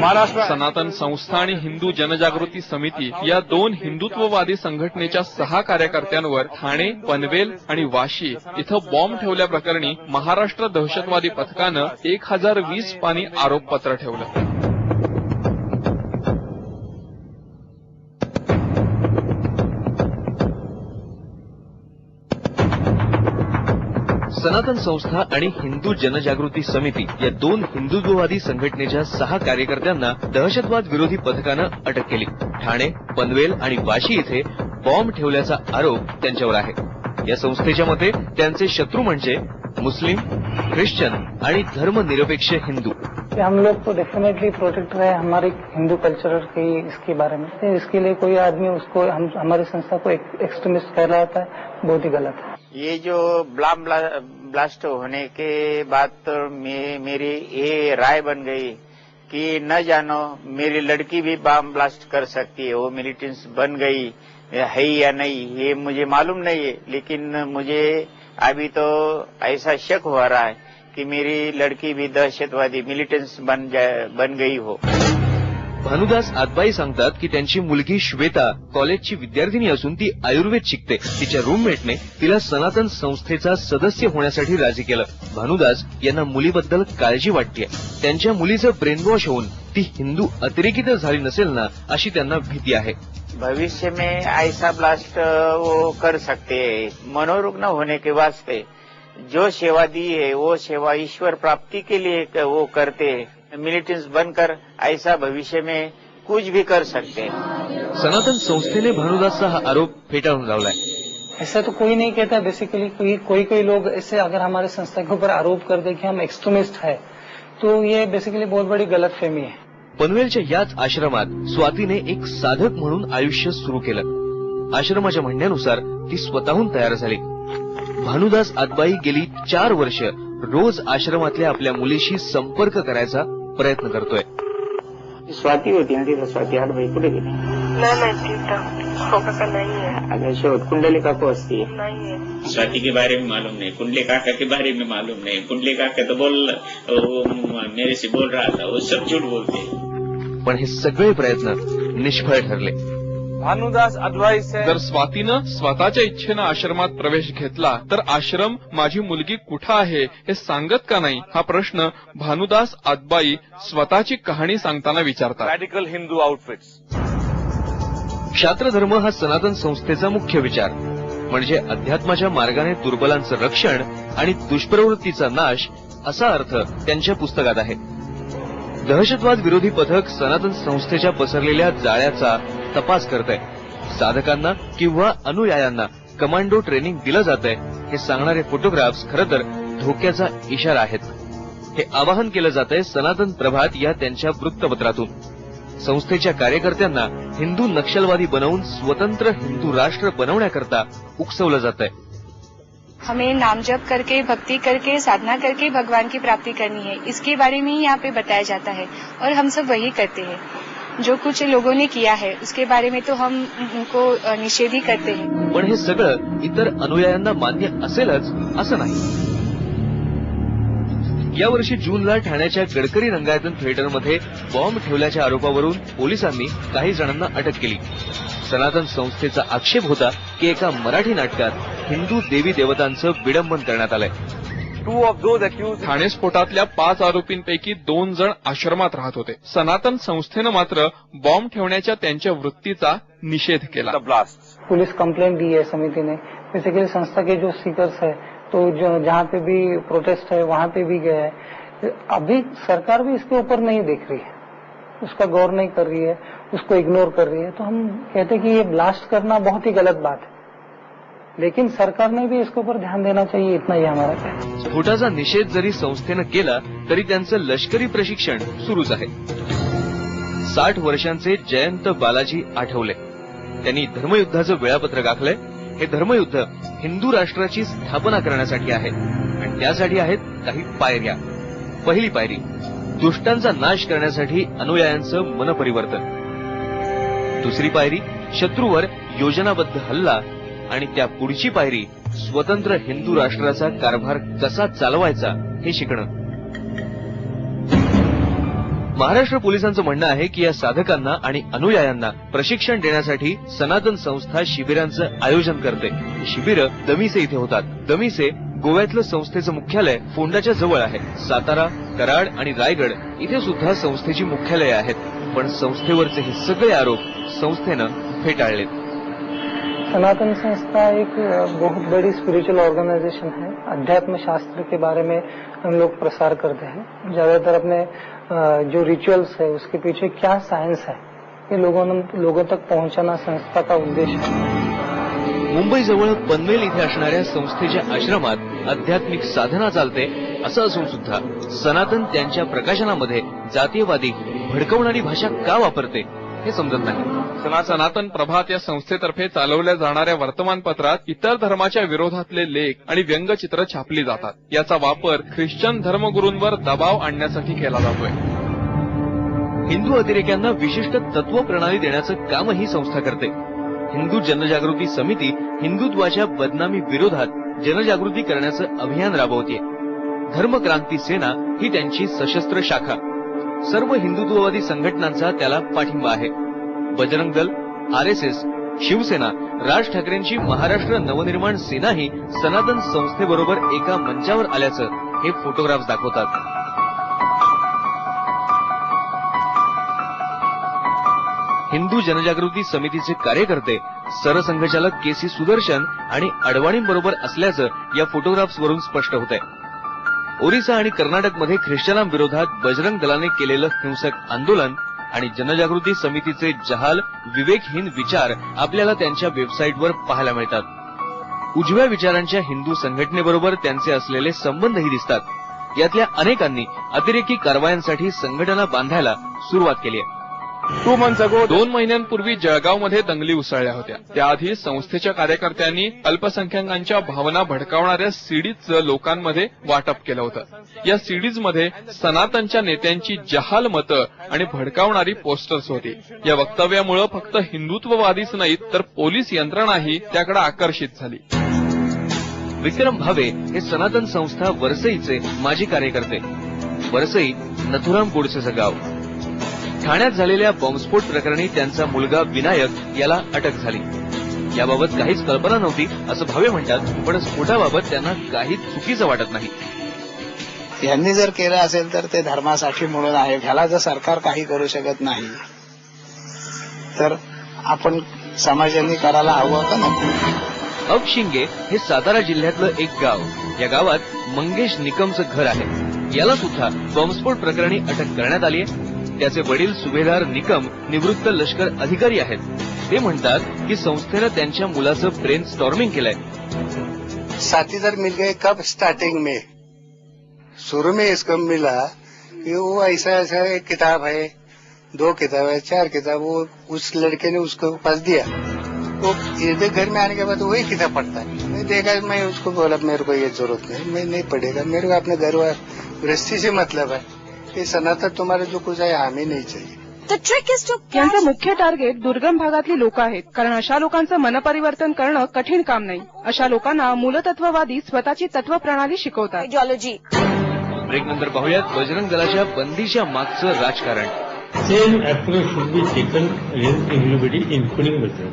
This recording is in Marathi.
महाराष्ट्र सनातन संस्था आणि हिंदू जनजागृती समिती या दोन हिंदुत्ववादी संघटनेच्या सहा कार्यकर्त्यांवर ठाणे पनवेल आणि वाशी इथं बॉम्ब ठेवल्याप्रकरणी महाराष्ट्र दहशतवादी पथकानं एक हजार वीस पानी आरोपपत्र ठेवलं. सनातन संस्था आणि हिंदू जनजागृती समिती या दोन हिंदुत्ववादी संघटनेच्या सहा कार्यकर्त्यांना दहशतवाद विरोधी पथकानं अटक केली. ठाणे पनवेल आणि वाशी इथे बॉम्ब ठेवल्याचा आरोप त्यांच्यावर आहे. या संस्थेच्या मते त्यांचे शत्रू म्हणजे मुस्लिम ख्रिश्चन आणि धर्मनिरपेक्ष हिंदू. हम लोग तो डेफिनेटली प्रोटेक्ट रहे हमारे हिंदू कल्चर की इसके बारे में। इसके लिए कोई आदमी उसको हम हमारी संस्था को एक्सट्रीमिस्ट कह रहा था बहुत ही गलत है। ये जो ब्लाम ब्ला- ब्लास्ट होने के बाद तो मे, मेरी ये राय बन गई कि न जानो मेरी लड़की भी बम ब्लास्ट कर सकती है वो मिलिटेंट्स बन गई है या नहीं ये मुझे मालूम नहीं है लेकिन मुझे अभी तो ऐसा शक हो रहा है कि मेरी लड़की भी दहशतवादी मिलिटेंट्स बन बन गई हो। भानुदास आदबाई सांगतात की त्यांची मुलगी श्वेता कॉलेजची विद्यार्थिनी असून ती आयुर्वेद शिकते. तिच्या रूममेटने तिला सनातन संस्थेचा सदस्य होण्यासाठी राजी केलं. भानुदास यांना मुलीबद्दल काळजी वाटते त्यांच्या मुलीचं ब्रेनवॉश होऊन ती हिंदू अतिरेकी झाली नसेल ना अशी त्यांना भीती आहे. भविष्य में ऐसा ब्लास्ट वो कर सकते हैं. मनोरुग्ण होने के वास्ते जो सेवा दी है वो सेवा ईश्वर प्राप्ति के लिए वो करते है. मिलिटेंट्स बनकर ऐसा भविष्य में कुछ भी कर सकते हैं। सनातन संस्थेने भानुदासचा हा आरोप फेटाळून लावलाय. ऐसा तो कोई नहीं कहता बेसिकली कोई कोई कोई लोग ऐसे अगर हमारे संस्था के ऊपर आरोप कर दे कि हम एक्सट्रीमिस्ट है तो ये बेसिकली बहुत बड़ी गलत फहमी है। पनवेलच्या याच आश्रमात स्वातीने एक साधक म्हणून आयुष्य सुरू केलं. आश्रमाच्या म्हणण्यानुसार ती स्वतःहून तयार झाली. भानुदास आतबाई गेली चार वर्ष रोज आश्रमातल्या आपल्या मुलीशी संपर्क करायचा प्रयत्न करतोय. स्वाती होती ना तिथं? स्वाती आडबाई कुठे गेली? नाही हो का नाही आहे. अगं शोध कुंडली का असती. नाही है स्वाति के बारे में मालूम नहीं. कुंडली काका के बारे में मालूम नहीं. कुंडली काका तो बोल वो मेरे से बोल रहा था वो सब झूठ बोलते. सगले पण हे सगळे प्रयत्न निष्फळ ठरले. भानुदास अडवाई से जर स्वातीनं स्वतःच्या इच्छेनं आश्रमात प्रवेश घेतला तर आश्रम माझी मुलगी कुठं आहे हे सांगत का नाही? हा प्रश्न भानुदास आतबाई स्वतःची कहाणी सांगताना विचारतात. रॅडिकल हिंदू आउटफिट्स क्षात्रधर्म हा सनातन संस्थेचा मुख्य विचार. म्हणजे अध्यात्माच्या मार्गाने दुर्बलांचं रक्षण आणि दुष्प्रवृत्तीचा नाश असा अर्थ त्यांच्या पुस्तकात आहे. दहशतवाद विरोधी पथक सनातन संस्थेच्या पसरलेल्या जाळ्याचा तपास करत आहे साधकांना किंवा अनुयायांना कमांडो ट्रेनिंग दिलं जात आहे हे सांगणारे फोटोग्राफ्स खरं तर धोक्याचा इशारा आहेत. हे आवाहन केलं जात आहे सनातन प्रभात या त्यांच्या वृत्तपत्रातून. संस्थेच्या कार्यकर्त्यांना हिंदू नक्षलवादी बनवून स्वतंत्र हिंदू राष्ट्र बनवण्याकरता उकसवलं जात आहे हमें नाम जप करके भक्ति करके साधना करके भगवान की प्राप्ति करनी है। इसके बारे में ही यहाँ पे बताया जाता है और हम सब वही करते हैं। जो कुछ लोगों ने किया है उसके बारे में तो हम उनको निषेध ही करते हैं। पण हे सगळं इतर अनुयायांना मान्य असेलच असं नाही. यावर्षी जूनला ठाण्याच्या गडकरी रंगायतन थिएटरमध्ये बॉम्ब ठेवल्याच्या आरोपावरून पोलिसांनी काही जणांना अटक केली. सनातन संस्थेचा आक्षेप होता की एका मराठी नाटकात हिंदू देवी देवतांचं विडंबन करण्यात आलंय. Two of those accused Thane स्फोटातल्या पाच आरोपींपैकी दोन जण आश्रमात राहत होते. सनातन संस्थेनं मात्र बॉम्ब ठेवण्याच्या त्यांच्या वृत्तीचा निषेध केला. ब्लास्ट पुलिस कंप्लेंट दी है समिति ने. बेसिकली संस्था के जो सीकर्स है तो जो जहाँ पे भी प्रोटेस्ट है वहाँ पे भी गए हैं. अभी सरकार भी इसके ऊपर नहीं देख रही है. उसका गौर नहीं कर रही है. उसको इग्नोर कर रही है. तो हम कहते हैं कि ये ब्लास्ट करना बहुत ही गलत बात है. लेकिन सरकार ने भी इसके ऊपर ध्यान देना चाहिए इतना ही हमारा स्फोटाचा निषेध जरी संस्थेनं केला तरी त्यांचं लष्करी प्रशिक्षण सुरूच आहे. साठ वर्षांचे जयंत बालाजी आठवले. त्यांनी धर्मयुद्धाचं वेळापत्रक आखलंय. हे धर्मयुद्ध हिंदू राष्ट्राची स्थापना करण्यासाठी आहे. आणि त्यासाठी आहेत काही पायऱ्या. पहिली पायरी दुष्टांचा नाश करण्यासाठी अनुयायांचं मनपरिवर्तन. दुसरी पायरी शत्रूवर योजनाबद्ध हल्ला आणि त्या पुढची पायरी स्वतंत्र हिंदू राष्ट्राचा कारभार कसा चालवायचा हे शिकणं. महाराष्ट्र पोलिसांचं म्हणणं आहे की या साधकांना आणि अनुयायांना प्रशिक्षण देण्यासाठी सनातन संस्था शिबिरांचं आयोजन करते. शिबिरं दमिसे इथे होतात. दमिसे गोव्यातलं संस्थेचं मुख्यालय फोंडाच्या जवळ आहे. सातारा कराड आणि रायगड इथे सुद्धा संस्थेची मुख्यालये आहेत. पण संस्थेवरचे हे सगळे आरोप संस्थेनं फेटाळलेत. सनातन संस्था एक बहुत बड़ी स्पिरिचुअल ऑर्गेनाइजेशन है। अध्यात्म शास्त्र के बारे में हम लोग प्रसार करते हैं। ज्यादातर अपने जो रिचुअल्स है उसके पीछे क्या साइंस है ये लोगों लोगों तक पहुंचाना संस्था का उद्देश्य है। मुंबईजवळ पनवेल इथे असणाऱ्या संस्थेच्या आश्रमात आध्यात्मिक साधना चालते असं असून सुद्धा सनातन त्यांच्या प्रकाशनामध्ये जातीयवादी भडकवणारी भाषा का वापरते? हे समजत नाही. सनातन प्रभात या संस्थेतर्फे चालवल्या जाणाऱ्या वर्तमानपत्रात इतर धर्माच्या विरोधातले लेख आणि व्यंगचित्र छापली जातात. याचा वापर ख्रिश्चन धर्मगुरूंवर दबाव आणण्यासाठी केला जातोय. हिंदू अतिरेक्यांना विशिष्ट तत्व प्रणाली देण्याचं कामही संस्था करते. हिंदू जनजागृती समिती हिंदुत्वाच्या बदनामी विरोधात जनजागृती करण्याचं अभियान राबवते धर्मक्रांती सेना ही त्यांची सशस्त्र शाखा. सर्व हिंदुत्ववादी संघटनांचा त्याला पाठिंबा आहे. Bajrang Dal R S S Shiv Sena Raj ठाकरेंची महाराष्ट्र नवनिर्माण सेनाही सनातन संस्थेबरोबर एका मंचावर आल्याचं हे फोटोग्राफ्स दाखवतात. हिंदू जनजागृती समितीचे कार्यकर्ते सरसंघचालक के सी सुदर्शन आणि अडवाणींबरोबर असल्याचं या फोटोग्राफ्सवरून स्पष्ट होत आहे ओरिसा आणि कर्नाटकमध्ये ख्रिश्चनांविरोधात बजरंग दलाने केलेलं हिंसक आंदोलन आणि जनजागृती समितीचे जहाल विवेकहीन विचार आपल्याला त्यांच्या वेबसाईटवर पाहायला मिळतात. उजव्या विचारांच्या हिंदू संघटनेबरोबर त्यांचे असलेले संबंधही दिसतात. यातल्या अनेकांनी अतिरेकी कारवायांसाठी संघटना बांधायला सुरुवात केली आहे. Months ago, दोन महिन्यांपूर्वी जळगावमध्ये दंगली उसळल्या होत्या. त्याआधी संस्थेच्या कार्यकर्त्यांनी अल्पसंख्याकांच्या भावना भडकावणाऱ्या सीडीजचं लोकांमध्ये वाटप केलं होतं. या सीडीजमध्ये सनातनच्या नेत्यांची जहाल मतं आणि भडकावणारी पोस्टर्स होती. या वक्तव्यामुळं फक्त हिंदुत्ववादीच नाहीत तर पोलीस यंत्रणाही त्याकडे आकर्षित झाली. विक्रम भावे हे सनातन संस्था वरसईचे माजी कार्यकर्ते. वरसई नथुराम गोडसेचं गाव. ठाण्यात झालेल्या बॉम्बस्फोट प्रकरणी त्यांचा मुलगा विनायक याला अटक झाली. याबाबत काहीच कल्पना नव्हती असं भावे म्हणतात पण स्फोटाबाबत त्यांना काहीच चुकीचं वाटत नाही. यांनी जर केलं असेल तर ते धर्मासाठी म्हणून आहे. ह्याला जर सरकार काही करू शकत नाही तर आपण समाजाने करायला हवं का नको? अब शिंगे हे सातारा जिल्ह्यातलं एक गाव. या गावात मंगेश निकमचं घर आहे. याला सुद्धा बॉम्बस्फोट प्रकरणी अटक करण्यात आली आहे. त्याचे वडील सुभेदार निकम निवृत्त लष्कर अधिकारी आहेत. ते म्हणतात की संस्थेनं त्यांच्या मुलाचं ब्रेन स्टॉर्मिंग केलंय. साथी मिल गए कब स्टार्टिंग में? शुरू में इसको मिला कि वो ऐसा ऐसा एक किताब है दो किताब है चार किताब वो उस लड़के ने उसको पास दिया। वो ये घर में आने के बाद वही किताब पढ़ता है। मैं देखा मैं उसको बोला मेरे को ये जरूरत नहीं मैं नहीं पढ़ेगा मेरे को अपने घर वा- गृहस्थी से मतलब है। कि सनातन तुम्हारे जो कुछ है हमें नहीं चाहिए यांचं मुख्य टार्गेट दुर्गम भागातली लोक आहेत. कारण अशा लोकांचं मनपरिवर्तन करणं कठीण काम नाही. अशा लोकांना मूलतत्ववादी स्वतःची तत्व प्रणाली शिकवतात ब्रेक नंतर पाहूयात. बजरंग दलाच्या बंदीच्या मागचं राजकारण. Approach should be taken against anybody, including Bajrang.